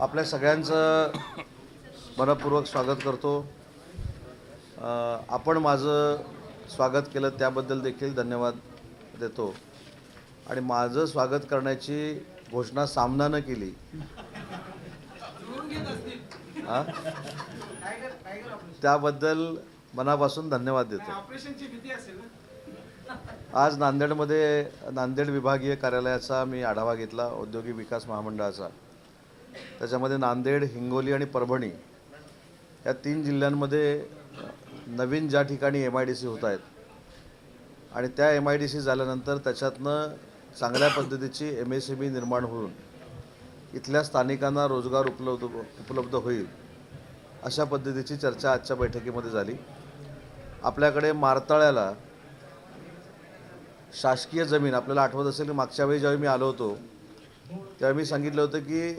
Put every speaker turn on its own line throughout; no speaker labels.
आपल्या सगळ्यांचं मनपूर्वक स्वागत करतो. आपण माझं स्वागत केलं त्याबद्दल देखील धन्यवाद देतो. आणि माझं स्वागत करण्याची घोषणा सामनानं केली. त्याबद्दल मनापासून धन्यवाद देतो. आज नांदेडमध्ये नांदेड विभागीय कार्यालयाचा मी आढावा घेतला औद्योगिक विकास महामंडळाचा. त्याच्यामध्ये नांदेड हिंगोली आणि परभणी या तीन जिल्ह्यांमध्ये नवीन ज्या ठिकाणी एम आय डी सी होत आहेत आणि त्या एम आय डी सी झाल्यानंतर त्याच्यातनं चांगल्या पद्धतीची एम एस सी बी निर्माण होऊन इथल्या स्थानिकांना रोजगार उपलब्ध उपलब्ध होईल अशा पद्धतीची चर्चा आजच्या बैठकीमध्ये झाली. आपल्याकडे मारताळ्याला शासकीय जमीन आपल्याला आठवत असेल मागच्या वेळी ज्यावेळी मी आलो होतो त्यावेळी मी सांगितलं होतं की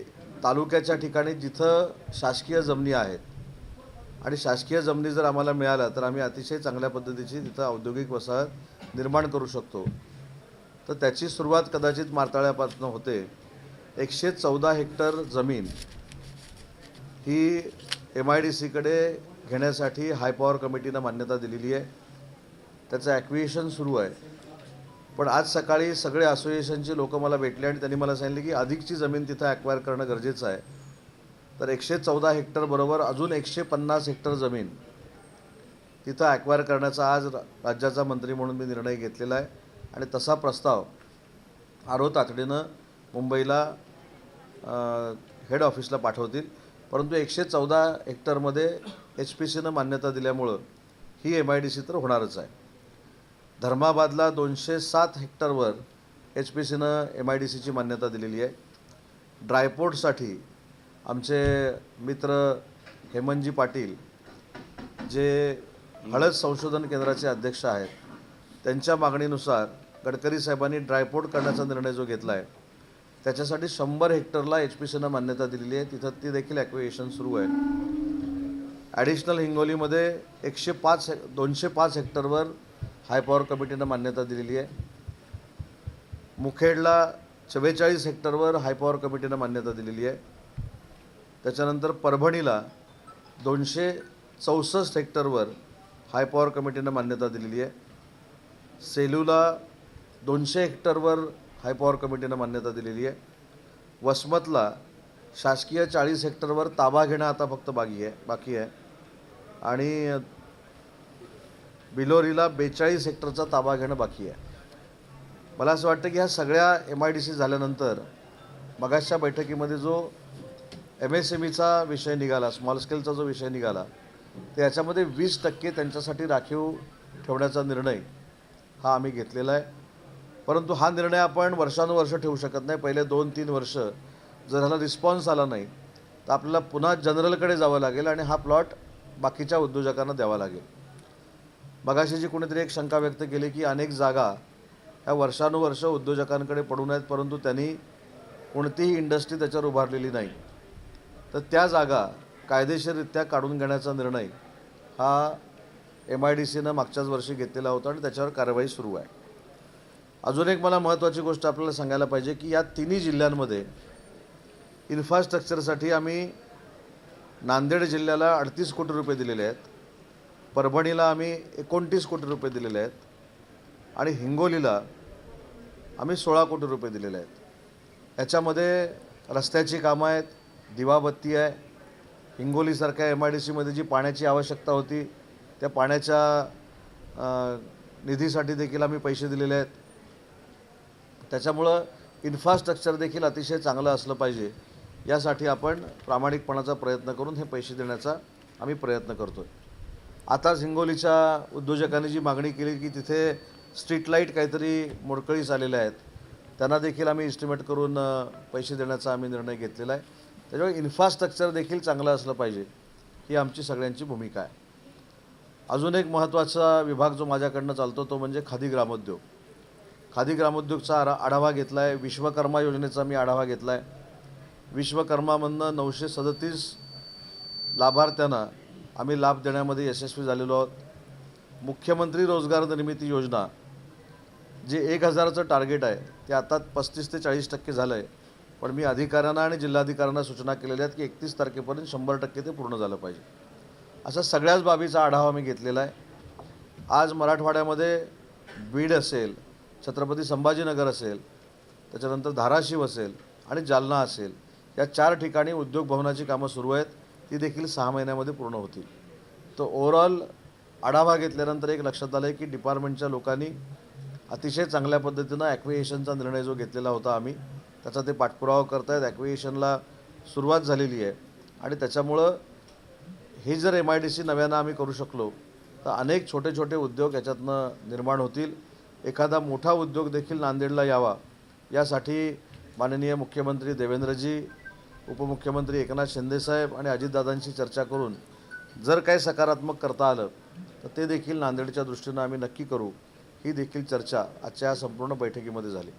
तालुक्याच्या ठिकाणी जिथं शासकीय जमिनी आहेत आणि शासकीय जमिनी जर आम्हाला मिळाल्या तर आम्ही अतिशय चांगल्या पद्धतीची तिथं औद्योगिक वसाहत निर्माण करू शकतो. तर त्याची सुरुवात कदाचित मारताळ्यापासून होते. एकशे चौदा हेक्टर जमीन ही एम आय डी सीकडे घेण्यासाठी हाय पॉवर कमिटीनं मान्यता दिलेली आहे. त्याचं ॲक्विएशन सुरू आहे. पण आज सकाळी सगळे असोसिएशनचे लोक मला भेटले आणि त्यांनी मला सांगितले की अधिकची जमीन तिथं ॲक्वायर करणं गरजेचं आहे. तर एकशे चौदा हेक्टरबरोबर अजून एकशे पन्नास हेक्टर जमीन तिथं ॲक्वायर करण्याचा आज रा- राज्याचा मंत्री म्हणून मी निर्णय घेतलेला आहे. आणि तसा प्रस्ताव आरो तातडीनं मुंबईला हेड ऑफिसला पाठवतील. परंतु एकशे चौदा हेक्टरमध्ये एच पी सीनं मान्यता दिल्यामुळं ही एम आय डी सी तर होणारच आहे. धर्माबादला दोनशे सात हेक्टरवर एच पी सीनं एम आय डी सीची मान्यता दिलेली आहे. ड्रायपोर्टसाठी आमचे मित्र हेमंतजी पाटील जे हळद संशोधन केंद्राचे अध्यक्ष आहेत त्यांच्या मागणीनुसार गडकरी साहेबांनी ड्रायपोर्ट करण्याचा निर्णय जो घेतला आहे त्याच्यासाठी शंभर हेक्टरला एच पी सीनं मान्यता दिलेली आहे. तिथं ती देखील ॲक्विएशन सुरू आहे. ॲडिशनल हिंगोलीमध्ये एकशे पाच दोनशे पाच हेक्टरवर हाय पॉवर कमिटीनं मान्यता दिलेली आहे. मुखेडला चव्वेचाळीस हेक्टरवर हाय पॉवर कमिटीनं मान्यता दिलेली आहे. त्याच्यानंतर परभणीला दोनशे चौसष्ट हेक्टरवर हाय पॉवर कमिटीनं मान्यता दिलेली आहे. सेलूला दोनशे हेक्टरवर हाय पॉवर कमिटीनं मान्यता दिलेली आहे. वसमतला शासकीय चाळीस हेक्टरवर ताबा घेणं आता फक्त बाकी आहे बाकी आहे. आणि बिलोरीला बेचाळीस हेक्टरचा ताबा घेणं बाकी आहे. मला असं वाटतं की ह्या सगळ्या एम आय डी सी झाल्यानंतर मगाशच्या बैठकीमध्ये जो एम एस एम ईचा विषय निघाला स्मॉल स्केलचा जो विषय निघाला तर याच्यामध्ये वीस टक्के त्यांच्यासाठी राखीव ठेवण्याचा निर्णय हा आम्ही घेतलेला आहे. परंतु हा निर्णय आपण वर्षानुवर्ष ठेवू शकत नाही. पहिले दोन तीन वर्ष जर ह्याला रिस्पॉन्स आला नाही तर आपल्याला पुन्हा जनरलकडे जावं लागेल आणि हा प्लॉट बाकीच्या उद्योजकांना द्यावा लागेल. मगाशी जी कोणीतरी एक शंका व्यक्त केली की अनेक जागा ह्या वर्षानुवर्ष उद्योजकांकडे पडून आहेत परंतु त्यांनी कोणतीही इंडस्ट्री त्याच्यावर उभारलेली नाही. तर त्या जागा कायदेशीररित्या काढून घेण्याचा निर्णय हा एम आय डी सीनं मागच्याच वर्षी घेतलेला होता आणि त्याच्यावर कारवाई सुरू आहे. अजून एक मला महत्त्वाची गोष्ट आपल्याला सांगायला पाहिजे की या तिन्ही जिल्ह्यांमध्ये इन्फ्रास्ट्रक्चरसाठी आम्ही नांदेड जिल्ह्याला अडतीस कोटी रुपये दिलेले आहेत. परभणीला आम्ही एकोणतीस कोटी रुपये दिलेले आहेत आणि हिंगोलीला आम्ही सोळा कोटी रुपये दिलेले आहेत. याच्यामध्ये रस्त्याची कामं आहेत दिवाबत्ती आहे. हिंगोलीसारख्या एम आय डी सीमध्ये जी पाण्याची आवश्यकता होती त्या पाण्याच्या निधीसाठी देखील आम्ही पैसे दिलेले आहेत. त्याच्यामुळं इन्फ्रास्ट्रक्चर देखील अतिशय चांगलं असलं पाहिजे. यासाठी आपण प्रामाणिकपणाचा प्रयत्न करून हे पैसे देण्याचा आम्ही प्रयत्न करतो आहे आताच हिंगोलीच्या उद्योजकांनी जी मागणी केली की तिथे स्ट्रीट लाइट काहीतरी मोडकळीस आलेल्या आहेत. त्यांना देखील आम्ही इस्टिमेट करून पैसे देण्याचा आम्ही निर्णय घेतलेला आहे. त्याच्यामुळे इन्फ्रास्ट्रक्चर देखील चांगलं असलं पाहिजे ही आमची सगळ्यांची भूमिका आहे. अजून एक महत्त्वाचा विभाग जो माझ्याकडनं चालतो तो म्हणजे खादी ग्रामोद्योग. खादी ग्रामोद्योगचा आरा आढावा घेतला आहे विश्वकर्मा योजनेचा मी आढावा घेतला आहे विश्वकर्मामधनं नऊशे सदतीस लाभार्थ्यांना आम्ही लाभ देण्यामध्ये यशस्वी झालेलो आहोत. मुख्यमंत्री रोजगार निर्मिती योजना जे एक हजाराचं टार्गेट आहे ते आता पस्तीस ते चाळीस टक्के झालं आहे पण मी अधिकाऱ्यांना आणि जिल्हाधिकाऱ्यांना सूचना केलेल्या आहेत की एकतीस तारखेपर्यंत शंभर टक्के ते पूर्ण झालं पाहिजे. अशा सगळ्याच बाबीचा आढावा मी घेतलेला आहे. आज मराठवाड्यामध्ये बीड असेल छत्रपती संभाजीनगर असेल त्याच्यानंतर धाराशिव असेल आणि जालना असेल या चार ठिकाणी उद्योग भवनाची कामं सुरू आहेत. ती देखील सहा महिन्यामध्ये पूर्ण होतील. तर ओव्हरऑल आढावा घेतल्यानंतर एक लक्षात आलं आहे की डिपार्टमेंटच्या लोकांनी अतिशय चांगल्या पद्धतीनं ॲक्विएशनचा निर्णय जो घेतलेला होता आम्ही त्याचा ते पाठपुरावा करतायत. ॲक्विएशनला सुरुवात झालेली आहे. आणि त्याच्यामुळं हे जर एम आय डी सी नव्यानं आम्ही करू शकलो तर अनेक छोटे छोटे उद्योग याच्यातनं निर्माण होतील. एखादा मोठा उद्योग देखील नांदेडला यावा यासाठी माननीय मुख्यमंत्री देवेंद्रजी उपमुख्यमंत्री एकनाथ शिंदेसाहेब आणि अजितदादांशी चर्चा करून जर काही सकारात्मक करता आलं तर ते देखील नांदेडच्या दृष्टीनं आम्ही नक्की करू. ही देखील चर्चा आजच्या या संपूर्ण बैठकीमध्ये झाली.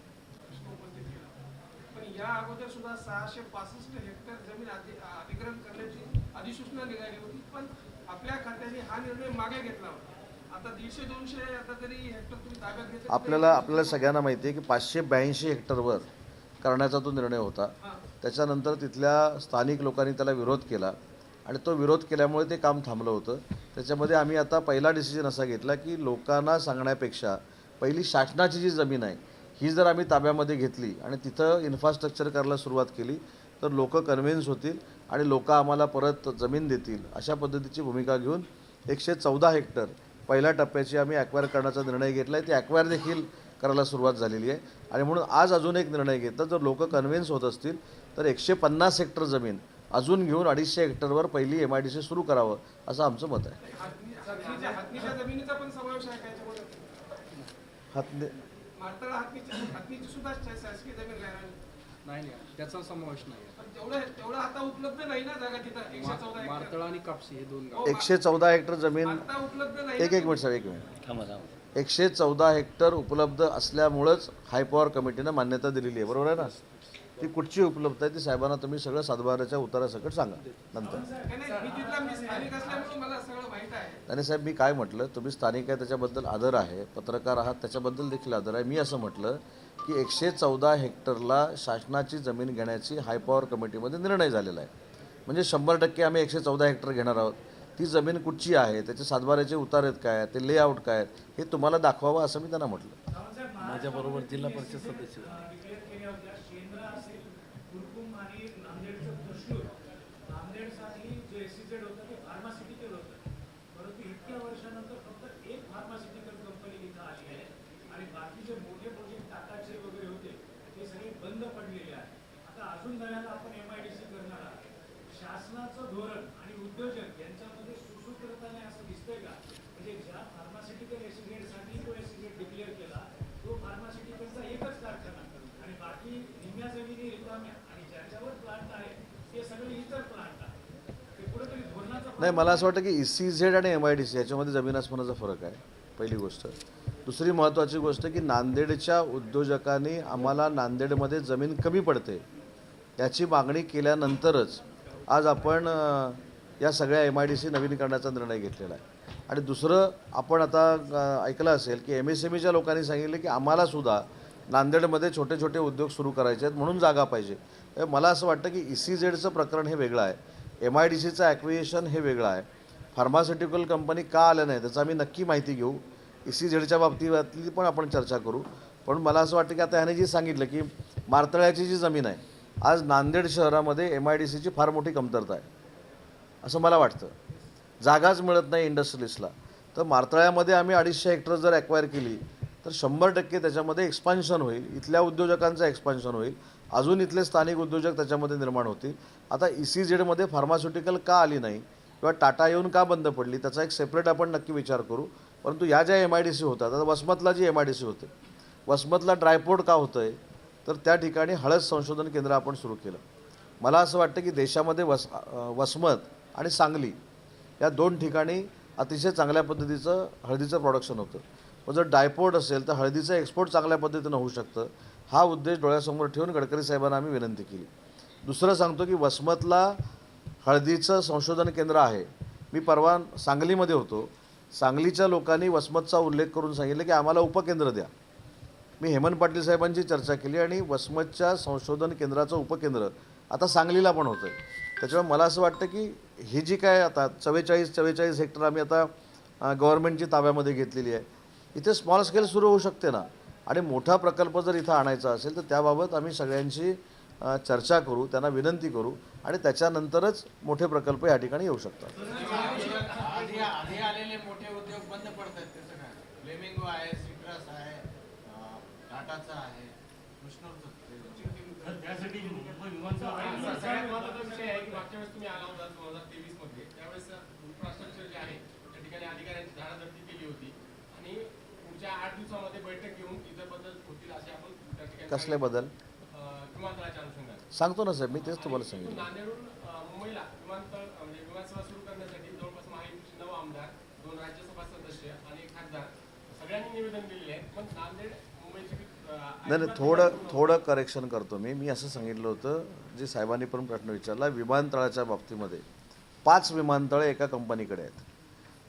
आपल्याला आपल्याला सगळ्यांना माहिती आहे की पाचशे ब्याऐंशी हेक्टरवर करण्याचा तो निर्णय होता. त्याच्यानंतर तिथल्या स्थानिक लोकांनी त्याला विरोध केला. आणि तो विरोध केल्यामुळे ते काम थांबलं होतं. त्याच्यामध्ये आम्ही आता पहिला डिसिजन असा घेतला की लोकांना सांगण्यापेक्षा पहिली शासनाची जी जमीन आहे ही जर आम्ही ताब्यामध्ये घेतली आणि तिथं इन्फ्रास्ट्रक्चर करायला सुरुवात केली तर लोक कन्व्हिन्स होतील आणि लोक आम्हाला परत जमीन देतील अशा पद्धतीची भूमिका घेऊन एकशे चौदा हेक्टर पहिल्या टप्प्याची आम्ही ॲक्वायर करण्याचा निर्णय घेतला आहे ती ॲक्वायर देखील करायला सुरुवात झालेली आहे. आणि म्हणून आज अजून एक निर्णय घेतला जर लोक कन्व्हिन्स होत असतील तर एकशे पन्नास हेक्टर जमीन अजून घेऊन अडीचशे हेक्टरवर पहिली एम आय डी सी सुरू करावं असं आमचं मत आहे.
हातनी- हातनीच्या हातनीच्या जमिनीचा पण समावेश आहे का याच्यामध्ये?
हातने
मारतळा हातनीची हातनीची सुद्धा शा- शासकीय जमीन राहिली.
नाही नाही त्याचा समावेश नाही
पण तेवढं तेवढं आता उपलब्ध नाही ना जागा तिथं? एकशे चौदा हेक्टर.
मारतळा आणि कापसी हे दोन गाव.
एकशे चौदा हेक्टर जमीन
आता उपलब्ध नाही
एक एक मिनिट सर एक मिनिट. एकशे चौदा हेक्टर उपलब्ध असल्यामुळंच हाय पॉवर कमिटीनं मान्यता दिलेली आहे. बरोबर आहे ना? ती कुठची उपलब्ध आहे ती साहेबांना तुम्ही सगळं सातबाराच्या उतारासकट सांगा. नंतर. आणि साहेब मी काय म्हटलं? तुम्ही स्थानिक आहे त्याच्याबद्दल आदर आहे पत्रकार आहात त्याच्याबद्दल देखील आदर आहे. मी असं म्हटलं की एकशे चौदा हेक्टरला शासनाची जमीन घेण्याची हाय पॉवर कमिटीमध्ये निर्णय झालेला आहे. म्हणजे शंभर टक्के आम्ही एकशे चौदा हेक्टर घेणार आहोत. ती जमीन कुठची आहे त्याचे सातबाऱ्याचे उतार आहेत काय ते लेआउट काय आहेत हे तुम्हाला दाखवावं असं मी त्यांना म्हटलं.
माझ्याबरोबर जिल्हा परिषद सदस्य
डिक्लेअर केल्या होत्या शेंद्रा असेल कुरकुम आणि नांदेडचं त्रिशूर नांदेडसाठी जे एसीझेड होतं ते फार्मासिटिकल होतं परंतु इतक्या वर्षानंतर फक्त एक फार्मासिटिकल कंपनी इथं आली आहे आणि बाकी जे मोठे प्रोजेक्ट टाटाचे वगैरे होते ते सगळे बंद पडलेले आहे आता अजून नव्यानं आपण एम आय डी सी करणार आहात शासनाचं धोरण आणि उद्योजक यांच्यामध्ये सुसूत्रताने असं दिसतंय का म्हणजे ज्या फार्मासिटिकल एसीझेडसाठी तो एसीझेड डिक्लेअर केला तो फार्मासिटिकलचा एकच कारखाना आणि बाकी निम्या जमिनी रिकाम्या आणि ज्याच्यावर प्लांट आहे ते सगळे इतर प्लांट आहे ते कुठेतरी धोरणाचा
नाही मला असं वाटतं की ई सी झेड आणि एम आय डी सी याच्यामध्ये जमीन आसमानाचा फरक आहे पहिली गोष्ट. दुसरी महत्त्वाची गोष्ट की नांदेडच्या उद्योजकांनी आम्हाला नांदेडमध्ये जमीन कमी पडते. याची मागणी केल्यानंतरच आज आपण या सगळ्या एम आय डी सी नवीनीकरणाचा निर्णय घेतलेला आहे. आणि दुसरं आपण आता ऐकलं असेल की एम एस एम ईच्या लोकांनी सांगितलं की आम्हालासुद्धा नांदेडमध्ये छोटे छोटे उद्योग सुरू करायचे आहेत म्हणून जागा पाहिजे. मला असं वाटतं की ई सी झेडचं प्रकरण हे वेगळं आहे. एम आय डी सीचं ॲक्विएशन हे वेगळं आहे. फार्मास्युटिकल कंपनी का आलं नाही त्याचं आम्ही नक्की माहिती घेऊ. ई सी झेडच्या बाबतीतली पण आपण चर्चा करू. पण मला असं वाटतं की आता ह्याने जे सांगितलं की मारतळ्याची जी जमीन आहे आज नांदेड शहरामध्ये एम आय डी सीची फार मोठी कमतरता आहे. असं मला वाटतं. जागाच मिळत नाही इंडस्ट्रीजला. तर मारतळ्यामध्ये आम्ही अडीचशे हेक्टर जर ॲक्वायर केली तर शंभर टक्के त्याच्यामध्ये एक्सपान्शन होईल. इथल्या उद्योजकांचं एक्सपान्शन होईल. अजून इथले स्थानिक उद्योजक त्याच्यामध्ये निर्माण होतील. आता ई सी झेडमध्ये फार्मास्युटिकल का आली नाही? किंवा टाटा येऊन का बंद पडली? त्याचा एक सेपरेट आपण नक्की विचार करू. परंतु या ज्या एम आय डी सी होतात आता वसमतला जी एम आय डी सी होते वसमतला ड्रायपोर्ट का होतं आहे तर त्या ठिकाणी हळद संशोधन केंद्र आपण सुरू केलं. मला असं वाटतं की देशामध्ये वस वसमत आणि सांगली या दोन ठिकाणी अतिशय चांगल्या पद्धतीचं हळदीचं प्रोडक्शन होतं. मग जर डायपोर्ट असेल तर हळदीचं एक्सपोर्ट चांगल्या पद्धतीनं होऊ शकतं. हा उद्देश डोळ्यासमोर ठेवून गडकरी साहेबांना आम्ही विनंती केली. दुसरं सांगतो की वसमतला हळदीचं संशोधन केंद्र आहे. मी परवा सांगलीमध्ये होतो. सांगलीच्या लोकांनी वसमतचा उल्लेख करून सांगितलं की आम्हाला उपकेंद्र द्या. मी हेमंत पाटील साहेबांची चर्चा केली आणि वसमतच्या संशोधन केंद्राचं उपकेंद्र आता सांगलीला पण होतं आहे त्याच्यामुळे मला असं वाटतं की ही जी काय आता चव्वेचाळीस चव्वेचाळीस हेक्टर आम्ही आता गव्हर्नमेंटची ताब्यामध्ये घेतलेली आहे इथे स्मॉल स्केल सुरू होऊ शकते ना. आणि मोठा प्रकल्प जर इथं आणायचा असेल तर त्याबाबत आम्ही सगळ्यांशी चर्चा करू त्यांना विनंती करू आणि त्याच्यानंतरच मोठे प्रकल्प या ठिकाणी येऊ शकतात.
आधी आधी आलेले मोठे उद्योग बंद पडतात त्याचं काय फ्लेमिंगो आहे सिट्रस आहे अं, टाटाचा आहे कृष्णोरचं
त्यासाठी
सगळ्यात महत्त्वाचा विषय आहे की मागच्या वेळेस तुम्ही आला होता दोन हजार तेवीसमध्ये. त्यावेळेस इन्फ्रास्ट्रक्चर जे आहे त्या ठिकाणी अधिकाऱ्यांची केली होती. आणि पुढच्या आठ दिवसामध्ये बैठक घेऊन इतर बदल होतील असे आपण त्या ठिकाणी
कसले बदल?
अं, विमानतळाच्या अनुषंगाने.
सांगतो ना साहेब मी तेच तुम्हाला सांगितलं.
नांदेडहून मुंबईला विमानतळ म्हणजे विमानसेवा सुरू करण्यासाठी जवळपास महायुतीचे नऊ आमदार दोन राज्यसभा सदस्य आणि एक खासदार. सगळ्यांनी निवेदन दिलेले आहे पण नांदेड
नाही नाही थोडं थोडं करेक्शन करतो मी. मी असं सांगितलं होतं जे साहेबांनी पण प्रश्न विचारला विमानतळाच्या बाबतीमध्ये. पाच विमानतळं एका कंपनीकडे आहेत.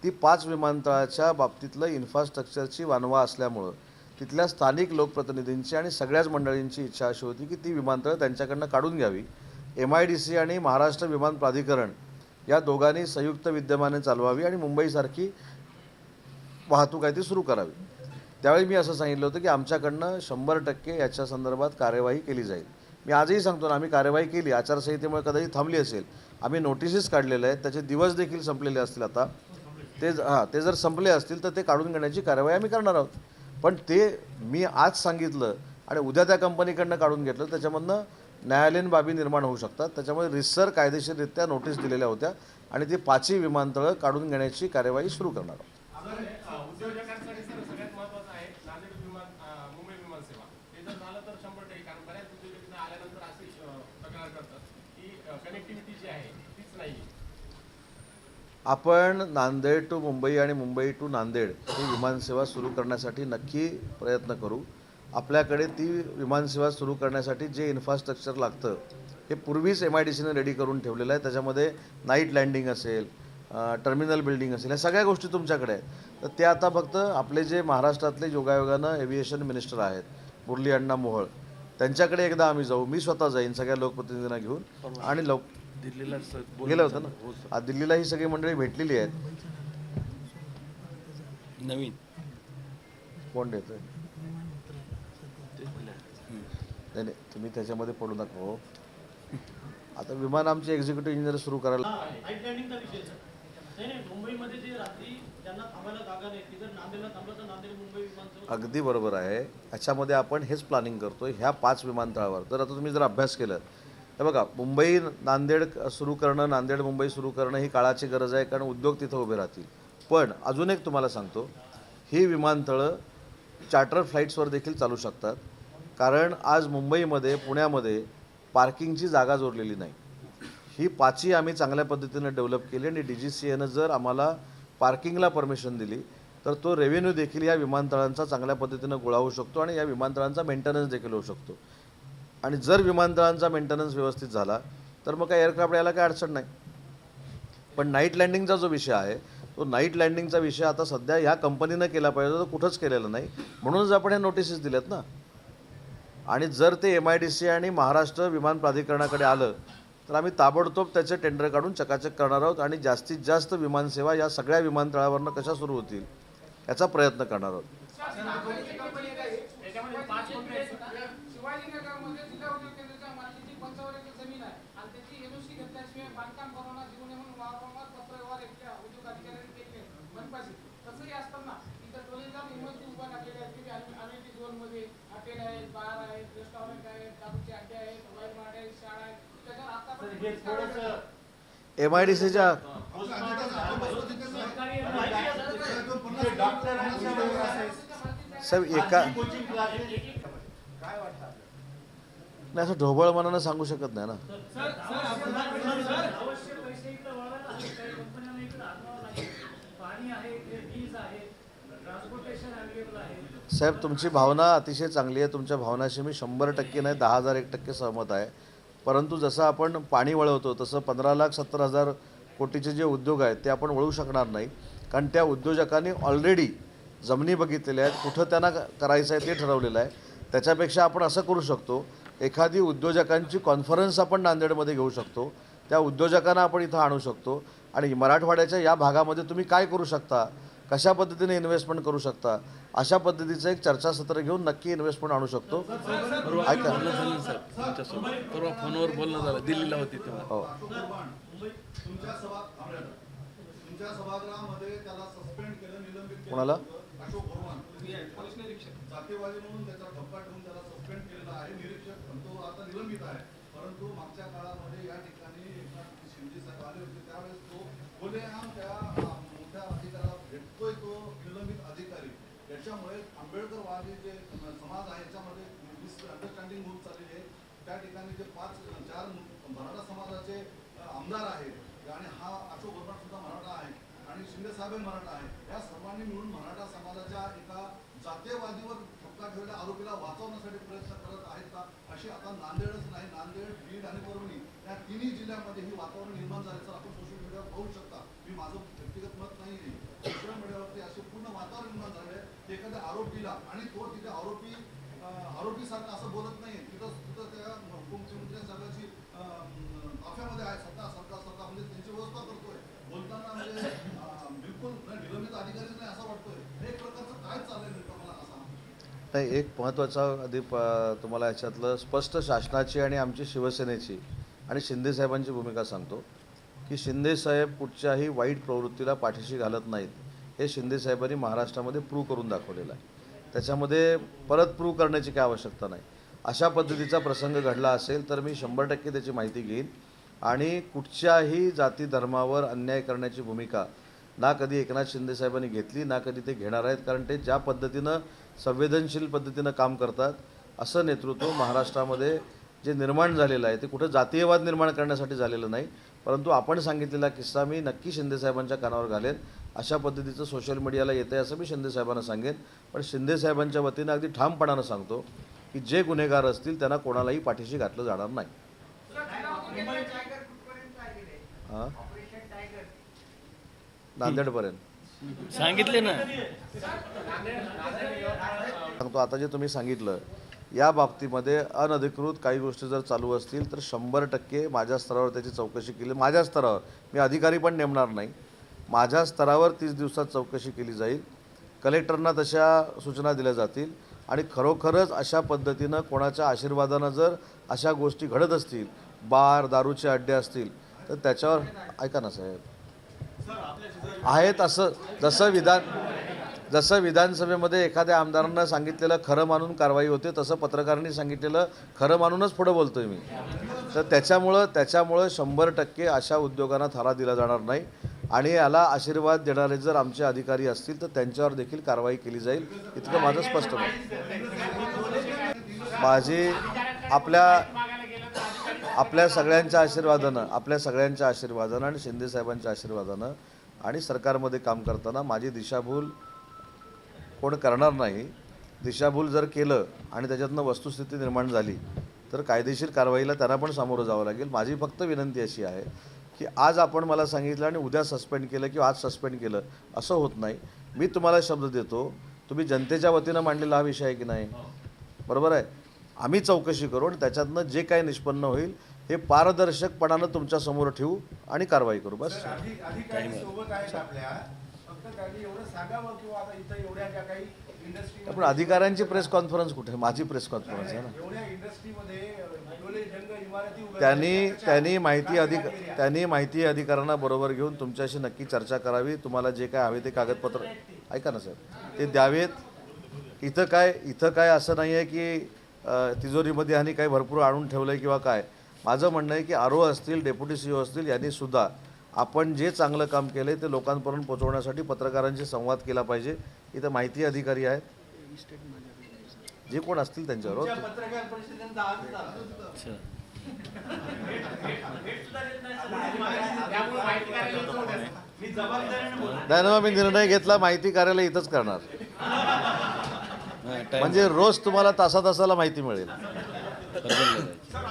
ती पाच विमानतळाच्या बाबतीतलं इन्फ्रास्ट्रक्चरची वानवा असल्यामुळं तिथल्या स्थानिक लोकप्रतिनिधींची आणि सगळ्याच मंडळींची इच्छा अशी होती की ती विमानतळं त्यांच्याकडनं काढून घ्यावी. एम आय डी सी आणि महाराष्ट्र विमान प्राधिकरण या दोघांनी संयुक्त विद्यमाने चालवावी आणि मुंबईसारखी वाहतूक आहे ती सुरू करावी. त्यावेळी मी असं सांगितलं होतं की आमच्याकडनं शंभर टक्के याच्या संदर्भात कार्यवाही केली जाईल. मी आजही सांगतो ना आम्ही कार्यवाही केली. आचारसंहितेमुळे कदाचित थांबली असेल. आम्ही नोटिसेस काढलेल्या आहेत. त्याचे दिवस देखील संपलेले असतील आता. ते ज- हां ते जर संपले असतील तर ते काढून घेण्याची कार्यवाही आम्ही करणार आहोत. पण ते मी आज सांगितलं आणि उद्या त्या कंपनीकडनं काढून घेतलं त्याच्यामधनं न्यायालयीन बाबी निर्माण होऊ शकतात. त्याच्यामुळे रिसर कायदेशीररित्या नोटीस दिलेल्या होत्या आणि ती पाचही विमानतळं काढून घेण्याची कार्यवाही सुरू करणार आहोत
सर, अं, उद्योजकांसाठी सर सगळ्यात महत्वाचं आहे नांदेड विमान अं, मुंबई विमान सेवा ते जर झालं तर शंभर टक्के कारण बऱ्याच उद्योजक इथं आल्यानंतर अशी अं, तक्रार करतात की कनेक्टिव्हिटी जी आहे तीच नाही
आपण नांदेड टू मुंबई आणि मुंबई टू नांदेड ही विमानसेवा सुरू करण्यासाठी नक्की प्रयत्न करू. आपल्याकडे ती विमानसेवा सुरू करण्यासाठी जे इन्फ्रास्ट्रक्चर लागतं हे पूर्वीच एम आय डी सीने रेडी करून ठेवलेलं आहे. त्याच्यामध्ये नाईट लँडिंग असेल टर्मिनल बिल्डिंग असेल या सगळ्या गोष्टी तुमच्याकडे आहेत. तर ते आता फक्त आपले जे महाराष्ट्रातले योगायोगानं एव्हिएशन मिनिस्टर आहेत मुरली अण्णा मोहोळ त्यांच्याकडे एकदा आम्ही जाऊ. मी स्वतः जाईन सगळ्या लोकप्रतिनिधींना घेऊन. आणि लव
दिल्लीला
गेलं होतं
झालं. हो,
ना आज दिल्लीला ही सगळी मंडळी भेटलेली आहेत.
नवीन.
कोण देतोय. नाही नाही तुम्ही त्याच्यामध्ये पडू नका हो. आता विमान आमचे एक्झिक्युटिव्ह इंजिनियर सुरू करायला
नाईट लँडिंगचा विषय सर. नाही नाही मुंबईमध्ये जे रात्री ज्यांना थांबायला जागा नाही ती जर नांदेडला थांबलं तर नांदेड मुंबई विमानतळ
अगदी बरोबर आहे. याच्यामध्ये आपण हेच प्लॅनिंग करतोय ह्या पाच विमानतळावर. तर आता तुम्ही जर अभ्यास केलं हे बघा मुंबई नांदेड सुरू करणं नांदेड मुंबई सुरू करणं ही काळाची गरज आहे कारण उद्योग तिथं उभे राहतील. पण अजून एक तुम्हाला सांगतो ही विमानतळं चार्टर फ्लाईट्सवर देखील चालू शकतात. कारण आज मुंबईमध्ये पुण्यामध्ये पार्किंगची जागा जोडलेली नाही. ही पाचही आम्ही चांगल्या पद्धतीनं डेव्हलप केली आणि डी जी सी एनं जर आम्हाला पार्किंगला परमिशन दिली तर तो रेव्हेन्यू देखील या विमानतळांचा चांगल्या पद्धतीनं गोळा होऊ शकतो आणि या विमानतळांचा मेंटेनन्स देखील होऊ शकतो. आणि जर विमानतळांचा मेंटेनन्स व्यवस्थित झाला तर मग काय एअरक्राफ्ट यायला काय अडचण नाही. पण नाईट लँडिंगचा जो विषय आहे तो नाईट लँडिंगचा विषय आता सध्या ह्या कंपनीनं केला पाहिजे तो कुठंच केलेला नाही. म्हणूनच आपण हे नोटिसेस दिल्यात ना आणि जर ते एम आय डी सी आणि महाराष्ट्र विमान प्राधिकरणाकडे आलं तर आम्ही ताबडतोब त्याचे टेंडर काढून चकाचक करणार आहोत आणि जास्तीत जास्त विमानसेवा या सगळ्या विमानतळावरनं कशा सुरू होतील याचा प्रयत्न करणार आहोत
शिवाजीनगरमध्ये जिल्हा उद्योग केंद्राच्या मालकीची पंचावन्न एकर जमीन आहे आणि त्याची एनओसी घेतल्याशिवाय बांधकाम परवाना देऊ नये म्हणून वारंवार पत्रव्यवहार एकट्या उद्योग अधिकाऱ्यांनी केले मनपाशी तसंही असताना इथं टोलेजा इमर्जी उभा टाकलेल्या आहेत की अमेठी झोनमध्ये हॉटेल आहेत बार आहेत रेस्टॉरंट आहेत दारूचे अड्डे आहेत वाईट मार्ट आहेत शाळा आहेत त्याच्यावर
सर हे
आतापर्यंत
थोडंसं
एम आय डी सीच्या साहेब एका नाही असं ढोबळ मनानं सांगू शकत नाही ना. साहेब तुमची भावना अतिशय चांगली आहे. तुमच्या भावनाशी मी शंभर टक्के नाही दहा हजार एक टक्के सहमत आहे. परंतु जसं आपण पाणी वळवतो तसं पंधरा लाख सत्तर हजार कोटीचे जे उद्योग आहेत ते आपण वळू शकणार नाही. कारण त्या उद्योजकांनी ऑलरेडी जमिनी बघितलेल्या आहेत कुठं त्यांना करायचं आहे ते ठरवलेलं आहे. त्याच्यापेक्षा आपण असं करू शकतो एखादी उद्योजकांची कॉन्फरन्स आपण नांदेडमध्ये घेऊ शकतो. त्या उद्योजकांना आपण इथं आणू शकतो. आणि मराठवाड्याच्या या भागामध्ये तुम्ही काय करू शकता? कशा पद्धतीने इन्व्हेस्टमेंट करू शकता? अशा पद्धतीचं एक चर्चासत्र घेऊन नक्की इन्व्हेस्टमेंट आणू शकतो. ऐका.
परवा फोनवर बोलणं झालं दिल्लीला होती तेव्हा.
हो. कोणाला?
म्हणून त्याचा ठेवून त्याला सस्पेंड केलेला आहे. निरीक्षक तो आता निलंबित आहे परंतु मागच्या काळामध्ये या ठिकाणी एकनाथ शिंदे साहेब आले होते त्यावेळेस तो खुलेआम त्या अं, मोठ्या अधिकाऱ्याला भेटतोय तो निलंबित अधिकारी याच्यामुळे आंबेडकरवादी जे समाज आहे याच्यामध्ये अंडरस्टँडिंग होऊन चाललेली आहे. त्या ठिकाणी जे पाच चार मराठा समाजाचे आमदार आहेत आणि हा अशोक भगवान सुद्धा मराठा आहे आणि शिंदे साहेब मराठा आहे. या सर्वांनी मिळून मराठा समाजाच्या एका जातीयवादीवर ठपका ठेवलेल्या आरोपीला वाचवण्यासाठी प्रयत्न करत आहेत का? अशी आता नांदेडच नाही नांदेड बीड आणि परभणी या तिन्ही जिल्ह्यामध्ये ही वातावरण निर्माण झाल्याचं आपण सोशल मीडियावर पाहू शकता. मी माझं व्यक्तिगत मत नाही आहे सोशल मीडियावरती असे पूर्ण वातावरण निर्माण झाले आहे की एखाद्या आरोपीला आणि तो तिथे आरोपी आरोपी सारखं असं बोलत नाही तिथं तिथं त्या उपमुख्यमंत्री सगळ्याची अं, ताफ्यामध्ये आहे. स्वतः सरकार स्वतः म्हणजे त्यांची व्यवस्था करतोय. बोलताना म्हणजे बिलकुल म्हणजे निलंबित अधिकारी नाही असं वाटतोय. हे एक प्रकारचं काय चाललंय नेमकं मला असं
नाही एक महत्त्वाचा आधी तुम्हाला याच्यातलं स्पष्ट शासनाची आणि आमची शिवसेनेची आणि शिंदेसाहेबांची भूमिका सांगतो. की शिंदेसाहेब कुठच्याही वाईट प्रवृत्तीला पाठीशी घालत नाहीत. हे शिंदेसाहेबांनी महाराष्ट्रामध्ये प्रूव्ह करून दाखवलेलं आहे. त्याच्यामध्ये परत प्रूव्ह करण्याची काय आवश्यकता नाही. अशा पद्धतीचा प्रसंग घडला असेल तर मी शंभर टक्के त्याची माहिती घेईन. आणि कुठच्याही जाती धर्मावर अन्याय करण्याची भूमिका ना कधी एकनाथ शिंदेसाहेबांनी घेतली ना कधी ते घेणार आहेत. कारण ते ज्या पद्धतीनं संवेदनशील पद्धतीनं काम करतात असं नेतृत्व महाराष्ट्रामध्ये जे निर्माण झालेलं आहे ते कुठं जातीयवाद निर्माण करण्यासाठी झालेलं नाही. परंतु आपण सांगितलेला किस्सा मी नक्की शिंदेसाहेबांच्या कानावर घालेन. अशा पद्धतीचं सोशल मीडियाला येतं आहे असं मी शिंदेसाहेबांना सांगेन. पण शिंदेसाहेबांच्या वतीनं अगदी ठामपणानं सांगतो की जे गुन्हेगार असतील त्यांना कोणालाही पाठीशी घातलं जाणार नाही. हां? नांदेडपर्यंत.
सांगितले ना.
सांगतो आता जे तुम्ही सांगितलं या बाबतीमध्ये अनधिकृत काही गोष्टी जर चालू असतील तर शंभर टक्के माझ्या स्तरावर त्याची चौकशी केली. माझ्या स्तरावर. मी अधिकारी पण नेमणार नाही. माझ्या स्तरावर तीस दिवसात चौकशी केली जाईल. कलेक्टरना तशा सूचना दिल्या जातील आणि खरोखरच अशा पद्धतीनं कोणाच्या आशीर्वादानं जर अशा गोष्टी घडत असतील बार दारूचे अड्डे असतील तर त्याच्यावर ऐका ना साहेब. आहेत असं जसं विधान जसं विधानसभेमध्ये एखाद्या आमदारांना सांगितलेलं खरं मानून कारवाई होते तसं पत्रकारांनी सांगितलेलं खरं मानूनच पुढं बोलतोय मी. तर त्याच्यामुळं त्याच्यामुळं शंभर टक्के अशा उद्योगांना थारा दिला जाणार नाही. आणि याला आशीर्वाद देणारे जर आमचे अधिकारी असतील तर त्यांच्यावर देखील कारवाई केली जाईल. इतकं माझं स्पष्ट मत माझी आपल्या आपल्या सगळ्यांच्या आशीर्वादानं आपल्या सगळ्यांच्या आशीर्वादानं आणि शिंदेसाहेबांच्या आशीर्वादानं आणि सरकारमध्ये काम करताना माझी दिशाभूल कोण करणार नाही दिशाभूल जर केलं आणि त्याच्यातनं वस्तुस्थिती निर्माण झाली तर कायदेशीर कारवाईला त्यांना पण सामोरं जावं लागेल. माझी फक्त विनंती अशी आहे की आज आपण मला सांगितलं आणि उद्या सस्पेंड केलं किंवा आज सस्पेंड केलं असं होत नाही. मी तुम्हाला शब्द देतो तुम्ही जनतेच्या वतीनं मांडलेला हा विषय आहे की नाही? बरोबर आहे? आम्ही चौकशी करू आणि त्याच्यातनं जे काही निष्पन्न होईल हे पारदर्शकपणानं तुमच्यासमोर ठेवू आणि कारवाई करू. बस. पण अधिकाऱ्यांची प्रेस कॉन्फरन्स कुठे? माझी प्रेस कॉन्फरन्स आहे ना. त्यांनी त्यांनी माहिती अधिक त्यांनी माहिती अधिकाऱ्यांना बरोबर घेऊन तुमच्याशी नक्की चर्चा करावी. तुम्हाला जे काय हवे ते कागदपत्र ऐका ना साहेब ते द्यावेत. इथं काय इथं काय असं नाही आहे की तिजोरीमध्ये आणि काही भरपूर आणून ठेवलं आहे किंवा काय. माझं म्हणणं आहे की आरो असतील डेप्युटी सी ओ असतील यांनी सुद्धा आपण जे चांगलं काम केलं आहे ते लोकांपर्यंत पोहोचवण्यासाठी पत्रकारांशी संवाद केला पाहिजे. इथं माहिती अधिकारी आहेत. जे कोण असतील त्यांच्यावर
बोलतो.
नाही ना मी निर्णय घेतला माहिती कार्यालय इथंच करणार.
हा,
म्हणजे रोज तुम्हाला तासा तासाला माहिती मिळेल.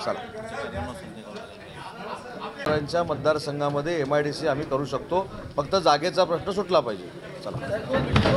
चला मतदारसंघामध्ये एम आय डी सी आम्ही करू शकतो. फक्त जागेचा प्रश्न सुटला पाहिजे. चला.